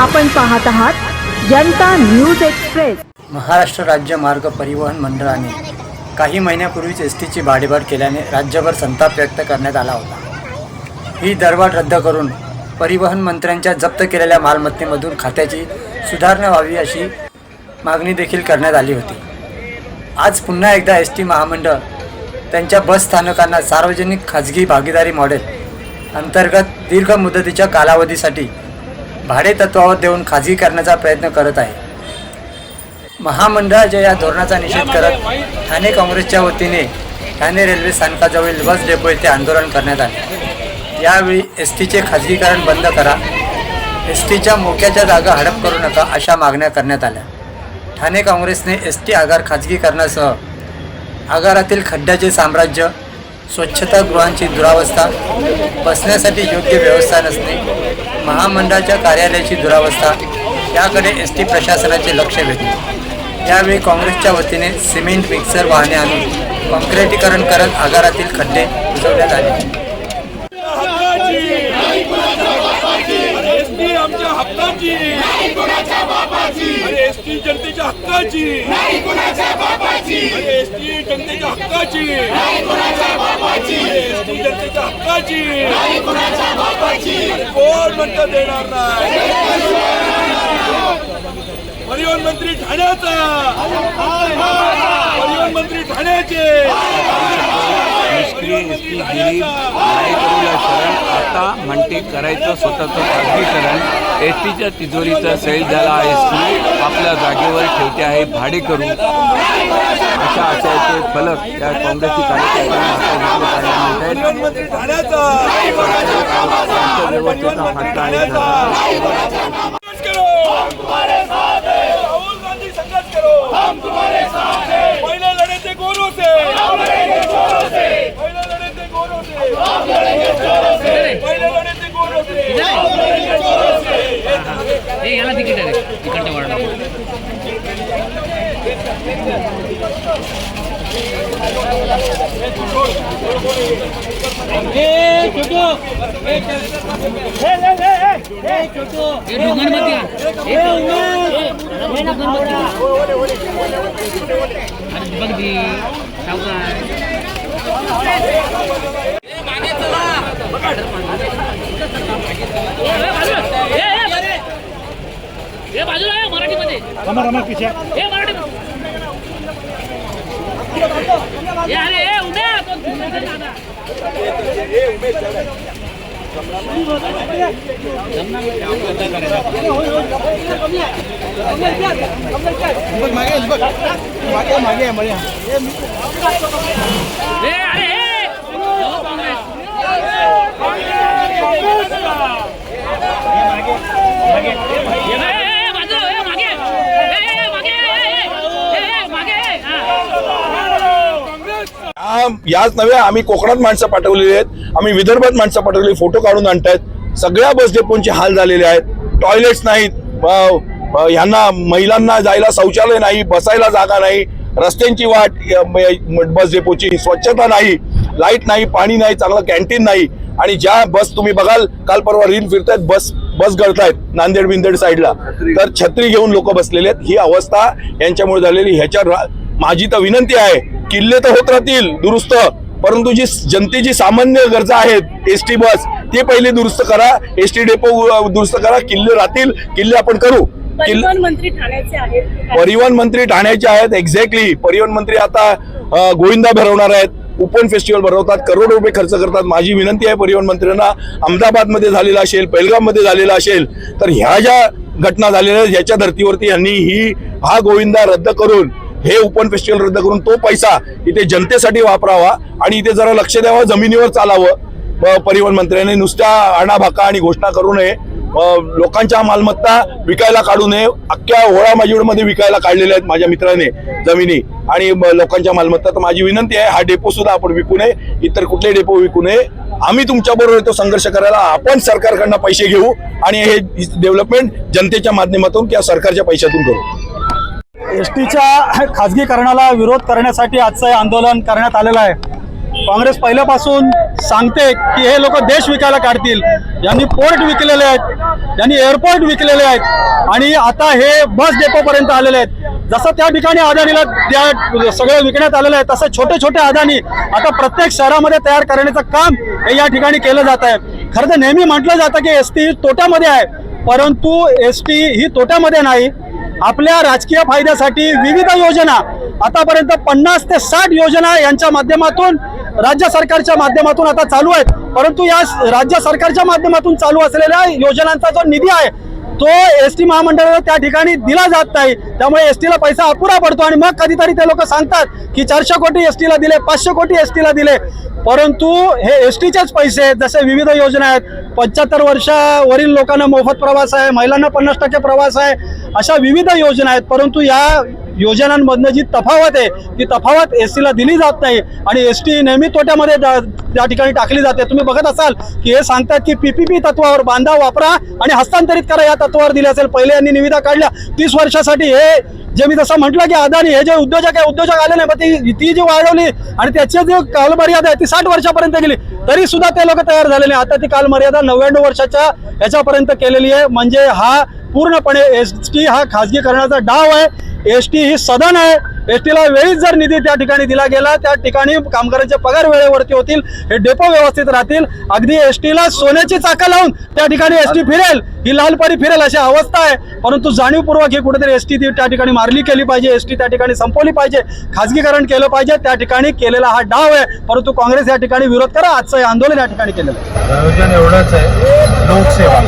आपण पाहत आहात जनता न्यूज एक्सप्रेस. महाराष्ट्र राज्य मार्ग परिवहन मंडळाने काही महिन्यापूर्वीच एस टीची भाडेवाढ केल्याने राज्यभर संताप व्यक्त करण्यात आला होता. ही दरवाढ रद्द करून परिवहन मंत्र्यांच्या जप्त केलेल्या मालमत्तेमधून खात्याची सुधारणा व्हावी अशी मागणी देखील करण्यात आली होती. आज पुन्हा एकदा एस टी महामंडळ त्यांच्या बस स्थानकांना सार्वजनिक खाजगी भागीदारी मॉडेल अंतर्गत दीर्घ मुदतीच्या कालावधीसाठी भाडे तत्वावर देऊन खाजगी करण्याचा प्रयत्न करत आहे. महामंडळाच्या या धोरणाचा निषेध करत ठाणे काँग्रेसच्या वतीने ठाणे रेल्वे स्थानकाजवळील बस डेपो येथे आंदोलन करण्यात आले. यावेळी एस टीचे खाजगीकरण बंद करा. एस टीच्या मोक्याच्या जागा हडप करू नका अशा मागण्या करण्यात आल्या. ठाणे काँग्रेसने एस टी आगार खाजगीकरणासह आगारातील खड्ड्याचे साम्राज्य स्वच्छतागृहांची दुरावस्था बसण्यासाठी योग्य व्यवस्था नसणे महामंडळाच्या कार्यालयाची दुरावस्था याकडे एस टी प्रशासनाचे लक्ष वेधले यावेळी काँग्रेसच्या वतीने सिमेंट मिक्सर वाहने आणून कॉन्क्रिटीकरण करत आगारातील खड्डे बुजवण्यात आले. हक्काची. अरे जनतेच्या हक्काची. अरे जनतेच्या हक्काची अरे जनतेच्या हक्काची कोण म्हणतं देणार नाही परिवहन मंत्री ठाण्याचा परिवहन मंत्री ठाण्याचे निष्क्रिय आता म्हणते करायचं स्वतःचं खाजगीकरण एस टीच्या तिजोरीचा सैल झाला एस टी आपल्या जागेवर ठेवते आहे भाडे करू अशा आशयाचे फलक या काँग्रेसची कार्यकर्त्यांना. संघर्ष करो राहुल गांधी संघर्ष करो पहले लड़े थे गोरों से पहले लड़े थे गोरों से पहले लड़े थे गोरों से हे याला तिकीट आहे रे, तिकडच्या वॉर्डाला हे दुकानमध्ये या. हे, हे दुकानमध्ये या. अरे बघ दी सावकार हे बाजूला आहे मराठीमध्ये हे मराठी हे अरे हे उद्या हे अरे हे जाऊ काँग्रेस हे, हे, हे, बाजूला, हे, मागे हे, हे, मागे हे, हे, हे, मागे हा. आ- याच नव्हे आम्ही कोकणात माणसं पाठवलेली आहेत आम्ही विदर्भात माणसं पाठवलेली फोटो काढून आणतायत. सगळ्या बस डेपोंचे हाल झालेले आहेत. टॉयलेट्स नाहीत. ह्यांना महिलांना जायला शौचालय नाही बसायला जागा नाही रस्त्यांची वाट बस डेपोची स्वच्छता नाही लाइट नाही पाणी नाही चांगलं कॅन्टीन नाही. आणि ज्या बस तुम्ही बघाल काल परवा रील फिरतायत बस बस गळतायत नांदेड बिंदेड साईडला. तर छत्री घेऊन लोक बसलेले आहेत. ही अवस्था यांच्यामुळे झालेली. ह्याच्यावर रा- माझी तर विनंती आहे किल्ले तर होत राहतील दुरुस्त. परंतु जी जनतेची सामान्य गरजा आहेत एस टी बस ते पहिले दुरुस्त करा एस टी डेपो दुरुस्त करा किल्ले राहतील किल्ले आपण करू. किल्ले परिवहन मंत्री ठाण्याचे आहेत. परिवहन मंत्री ठाण्याचे आहेत एक्झॅक्टली परिवहन मंत्री आता गोविंदा भरवणार आहेत. ओपन फेस्टिवल भरवतात करोडो रुपये खर्च करतात. माझी विनंती आहे परिवहन मंत्र्यांना अहमदाबादमध्ये झालेला असेल पेलगाममध्ये झालेला असेल तर ह्या ज्या घटना झालेल्या आहेत याच्या धर्तीवरती यांनी ही हा गोविंदा रद्द करून हे ओपन फेस्टिवल रद्द करून तो पैसा इथे जनतेसाठी वापरावा आणि इथे जरा लक्ष द्यावं जमिनीवर चालावं. परिवहन मंत्र्याने नुसत्या आणाभाका आणि घोषणा करू नये. लोकांच्या मालमत्ता विकायला काढू नये. अख्ख्या होळा माजीवडमध्ये विकायला काढलेल्या आहेत माझ्या मित्राने जमिनी. आणि लोकांच्या मालमत्ता तर माझी विनंती आहे हा डेपो सुद्धा आपण विकू नये. इतर कुठले डेपो विकू नये. आम्ही तुमच्या बरोबर येतो संघर्ष करायला. आपण सरकारकडनं पैसे घेऊ आणि हे डेव्हलपमेंट जनतेच्या माध्यमातून किंवा सरकारच्या पैशातून करू. एस टीच्या खाजगीकरणाला विरोध करण्यासाठी आजचं हे आंदोलन करण्यात आलेलं आहे. काँग्रेस पहिल्यापासून सांगते की हे लोक देश विकायला काढतील. यांनी पोर्ट विकलेले आहेत. यांनी एअरपोर्ट विकलेले आहेत. आणि आता हे बस डेपोपर्यंत आलेले आहेत. जसं त्या ठिकाणी अदानीला त्या सगळं विकण्यात आलेलं आहे तसं छोटे छोटे अदानी आता प्रत्येक शहरामध्ये तयार करण्याचं काम हे या ठिकाणी केलं जात आहे. खरं तर नेहमी म्हटलं जातं की एस टी तोट्यामध्ये आहे. परंतु एस टी ही तोट्यामध्ये नाही. आपल्या राजकीय फायद्यासाठी विविध योजना आतापर्यंत पन्नास ते साठ योजना यांच्या माध्यमातून राज्य सरकारच्या माध्यमातून आता चालू आहेत. परंतु या राज्य सरकारच्या माध्यमातून चालू असलेल्या योजनांचा जो निधी आहे तो एस टी महामंडळाला त्या ठिकाणी दिला जात नाही. त्यामुळे एस टीला पैसा अपुरा पडतो आणि मग कधीतरी ते लोक सांगतात की चारशे कोटी एस टीला दिले पाचशे कोटी एस टीला दिले. परंतु हे एस टीचेच पैसे आहेत जसे विविध योजना आहेत. पंच्याहत्तर वर्षावरील लोकांना मोफत प्रवास आहे महिलांना पन्नास टक्के प्रवास आहे अशा विविध योजना आहेत. परंतु या योजनांमधनं जी तफावत आहे ती तफावत एस टीला दिली जात नाही आणि एस टी नेहमी तोट्यामध्ये त्या ठिकाणी टाकली जाते. तुम्ही बघत असाल की हे सांगतात की पीपीपी तत्वावर बांधा वापरा आणि हस्तांतरित करा. या तत्वावर दिले असेल. पहिले यांनी निविदा काढल्या. तीस वर्षासाठी हे जे मी जसं म्हटलं की अदानी हे जे उद्योजक आहे उद्योजक आले नाही मग ती ती जी वाढवली आणि त्याची जी कालमर्यादा आहे ती साठ वर्षापर्यंत गेली तरी सुद्धा ते लोक तयार झाले नाही. आता ती कालमर्यादा नव्याण्णव वर्षाच्या याच्यापर्यंत केलेली आहे. म्हणजे हा पूर्णपणे एस टी हा खाजगीकरणाचा डाव आहे. एस टी ही सदन आहे. एस टीला वेळीच जर निधी त्या ठिकाणी दिला गेला त्या ठिकाणी कामगारांचे पगार वेळेवरती होतील हे डेपो व्यवस्थित राहतील. अगदी एस टीला सोन्याची चाकं लावून त्या ठिकाणी एस टी फिरेल ही लालपरी फिरेल अशी अवस्था आहे. परंतु जाणीवपूर्वक ही कुठेतरी एस टी त्या ठिकाणी मारली केली पाहिजे एस टी त्या ठिकाणी संपवली पाहिजे खाजगीकरण केलं पाहिजे त्या ठिकाणी केलेला हा डाव आहे. परंतु काँग्रेस या ठिकाणी विरोध करा आजचं हे आंदोलन या ठिकाणी केलेलं आहे. एवढंच आहे लोकसेवा.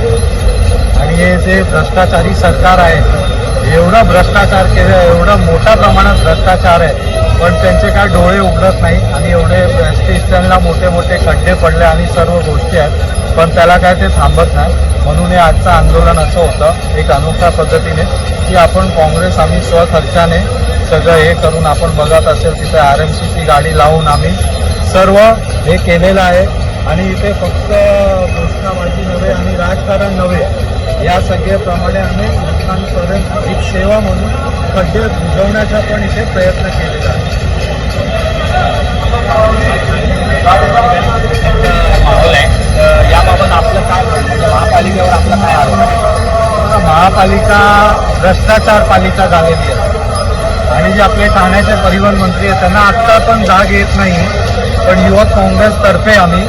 आणि हे जे भ्रष्टाचारी सरकार आहे एवढा भ्रष्टाचार केलं एवढं मोठ्या प्रमाणात भ्रष्टाचार आहे. पण त्यांचे काय डोळे उघडत नाही आणि एवढे स्टेशनला मोठे मोठे खड्डे पडले आणि सर्व गोष्टी आहेत. पण त्याला काय ते थांबत नाही. म्हणून हे आजचं आंदोलन असं होतं एक अनोख्या पद्धतीने की आपण काँग्रेस आम्ही स्वखर्चाने सगळं हे करून आपण बघत असेल तिथे आर एम सीची गाडी लावून आम्ही सर्व हे केलेलं आहे. आणि इथे फक्त घोषणाबाजी नव्हे आणि राजकारण नव्हे या सगळ्याप्रमाणे आम्ही लोकांपर्यंत एक सेवा म्हणून खड्डे बुजवण्याचा पण इथे प्रयत्न केलेला आहे. याबाबत आपलं काय महापालिकेवर आपला काय आरोप आहे महापालिका भ्रष्टाचार पालिका झालेली आहे. आणि जे आपले ठाण्याचे परिवहन मंत्री आहेत त्यांना आत्ता पण जाग येत नाही. पण युवक काँग्रेसतर्फे आम्ही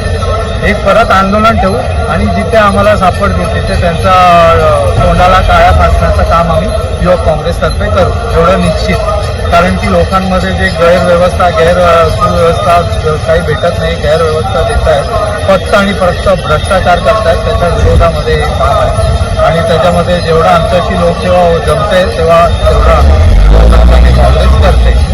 एक परत आंदोलन ठेवू आणि जिथे आम्हाला सापडतील तिथे त्यांचा तोंडाला काळ्या फासण्याचं काम आम्ही युवक काँग्रेसतर्फे करू एवढं निश्चित. कारण की लोकांमध्ये जे गैरव्यवस्था गैर सुव्यवस्था काही भेटत नाही गैरव्यवस्था देत आहेत फक्त आणि फक्त भ्रष्टाचार करतायत त्याच्या विरोधामध्ये हे काम आहे. आणि त्याच्यामध्ये जेवढं आमच्याशी लोकसेवा जमते तेव्हा तेवढा काँग्रेस करते